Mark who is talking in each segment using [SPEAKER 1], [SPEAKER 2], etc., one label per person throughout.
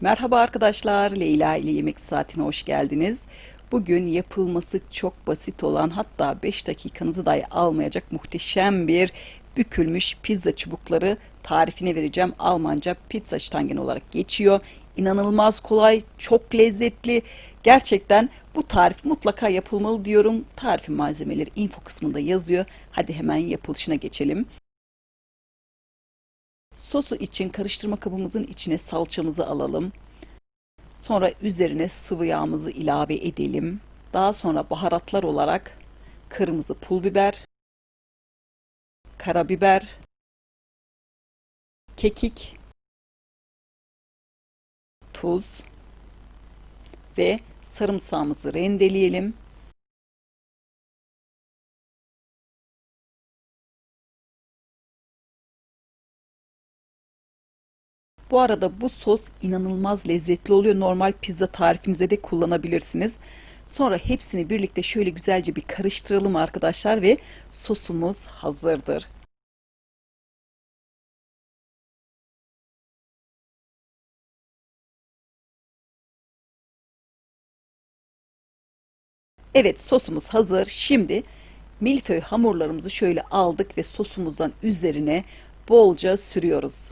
[SPEAKER 1] Merhaba arkadaşlar, Leyla ile Yemek Saatine hoş geldiniz. Bugün yapılması çok basit olan hatta 5 dakikanızı dahi almayacak muhteşem bir bükülmüş pizza çubukları tarifini vereceğim. Almanca pizza stangen olarak geçiyor. İnanılmaz kolay, çok lezzetli. Gerçekten bu tarif mutlaka yapılmalı diyorum. Tarifin malzemeleri info kısmında yazıyor. Hadi hemen yapılışına geçelim. Sosu için karıştırma kabımızın içine salçamızı alalım. Sonra üzerine sıvı yağımızı ilave edelim. Daha sonra baharatlar olarak kırmızı pul biber, karabiber, kekik, tuz ve sarımsağımızı rendeleyelim. Bu arada bu sos inanılmaz lezzetli oluyor. Normal pizza tarifinize de kullanabilirsiniz. Sonra hepsini birlikte şöyle güzelce bir karıştıralım arkadaşlar ve sosumuz hazırdır. Evet sosumuz hazır. Şimdi milföy hamurlarımızı şöyle aldık ve sosumuzdan üzerine bolca sürüyoruz.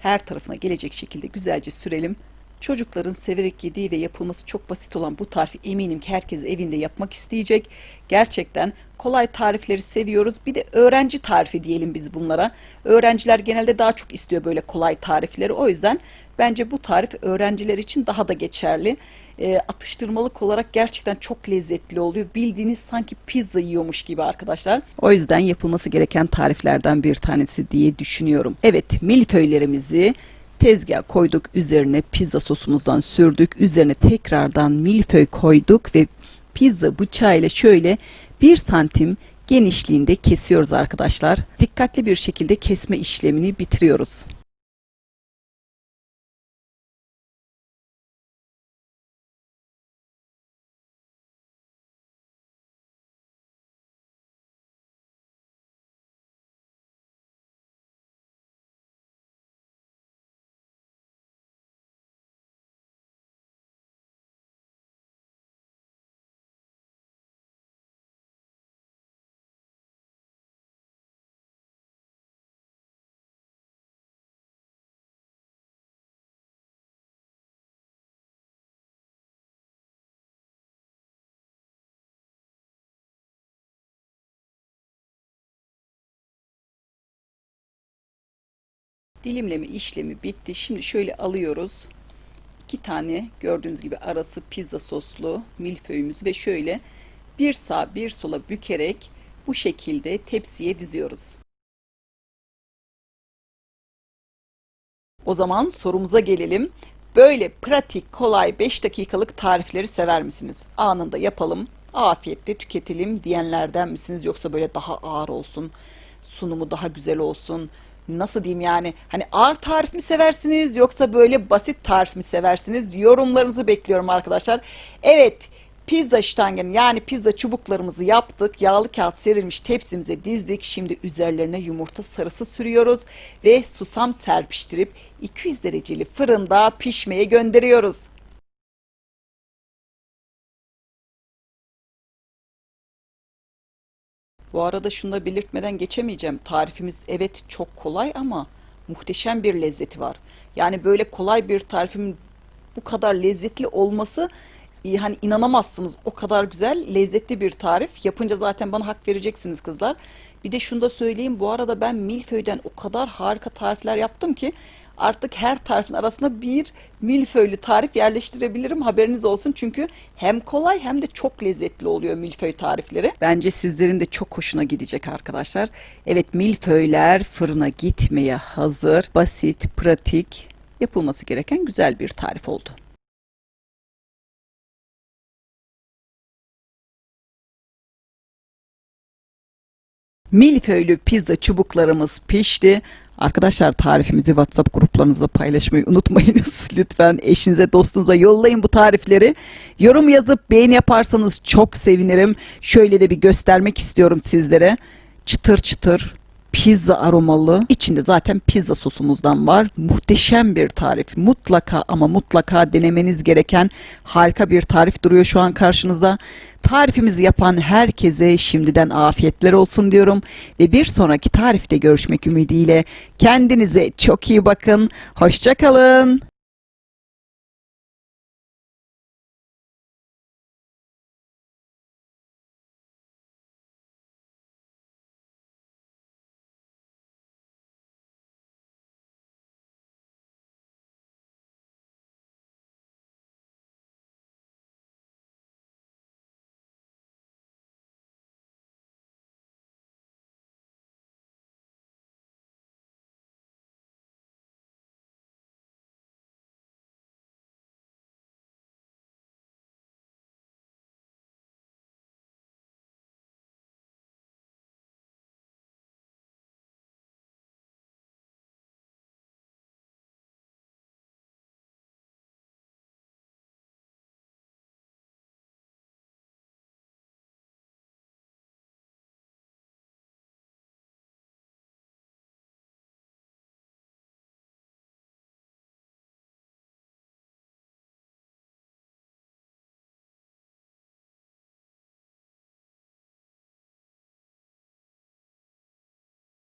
[SPEAKER 1] Her tarafına gelecek şekilde güzelce sürelim. Çocukların severek yediği ve yapılması çok basit olan bu tarifi eminim ki herkes evinde yapmak isteyecek. Gerçekten kolay tarifleri seviyoruz. Bir de öğrenci tarifi diyelim biz bunlara. Öğrenciler genelde daha çok istiyor böyle kolay tarifleri. O yüzden bence bu tarif öğrenciler için daha da geçerli. E, atıştırmalık olarak gerçekten çok lezzetli oluyor. Bildiğiniz sanki pizza yiyormuş gibi arkadaşlar. O yüzden yapılması gereken tariflerden bir tanesi diye düşünüyorum. Evet milföylerimizi tezgah koyduk. Üzerine pizza sosumuzdan sürdük. Üzerine tekrardan milföy koyduk ve pizza bıçağıyla şöyle bir santim genişliğinde kesiyoruz arkadaşlar. Dikkatli bir şekilde kesme işlemini bitiriyoruz. Dilimleme işlemi bitti. Şimdi şöyle alıyoruz. İki tane gördüğünüz gibi arası pizza soslu milföyümüz ve şöyle bir sağ bir sola bükerek bu şekilde tepsiye diziyoruz. O zaman sorumuza gelelim. Böyle pratik, kolay 5 dakikalık tarifleri sever misiniz? Anında yapalım, afiyetle tüketelim diyenlerden misiniz? Yoksa böyle daha ağır olsun, sunumu daha güzel olsun, nasıl diyeyim yani hani ağır tarif mi seversiniz yoksa böyle basit tarif mi seversiniz? Yorumlarınızı bekliyorum arkadaşlar. Evet pizza ştangen yani pizza çubuklarımızı yaptık. Yağlı kağıt serilmiş tepsimize dizdik. Şimdi üzerlerine yumurta sarısı sürüyoruz ve susam serpiştirip 200 dereceli fırında pişmeye gönderiyoruz. Bu arada şunu da belirtmeden geçemeyeceğim. Tarifimiz evet çok kolay ama muhteşem bir lezzeti var. Yani böyle kolay bir tarifin bu kadar lezzetli olması hani inanamazsınız. O kadar güzel, lezzetli bir tarif. Yapınca zaten bana hak vereceksiniz kızlar. Bir de şunu da söyleyeyim. Bu arada ben milföyden o kadar harika tarifler yaptım ki artık her tarifin arasında bir milföylü tarif yerleştirebilirim. Haberiniz olsun çünkü hem kolay hem de çok lezzetli oluyor milföy tarifleri. Bence sizlerin de çok hoşuna gidecek arkadaşlar. Evet milföyler fırına gitmeye hazır. Basit, pratik, yapılması gereken güzel bir tarif oldu. Milföylü pizza çubuklarımız pişti. Arkadaşlar tarifimizi WhatsApp gruplarınızda paylaşmayı unutmayınız. Lütfen eşinize, dostunuza yollayın bu tarifleri. Yorum yazıp beğeni yaparsanız çok sevinirim. Şöyle de bir göstermek istiyorum sizlere. Çıtır çıtır pizza aromalı. İçinde zaten pizza sosumuzdan var. Muhteşem bir tarif. Mutlaka ama mutlaka denemeniz gereken harika bir tarif duruyor şu an karşınızda. Tarifimizi yapan herkese şimdiden afiyetler olsun diyorum ve bir sonraki tarifte görüşmek ümidiyle kendinize çok iyi bakın. Hoşça kalın.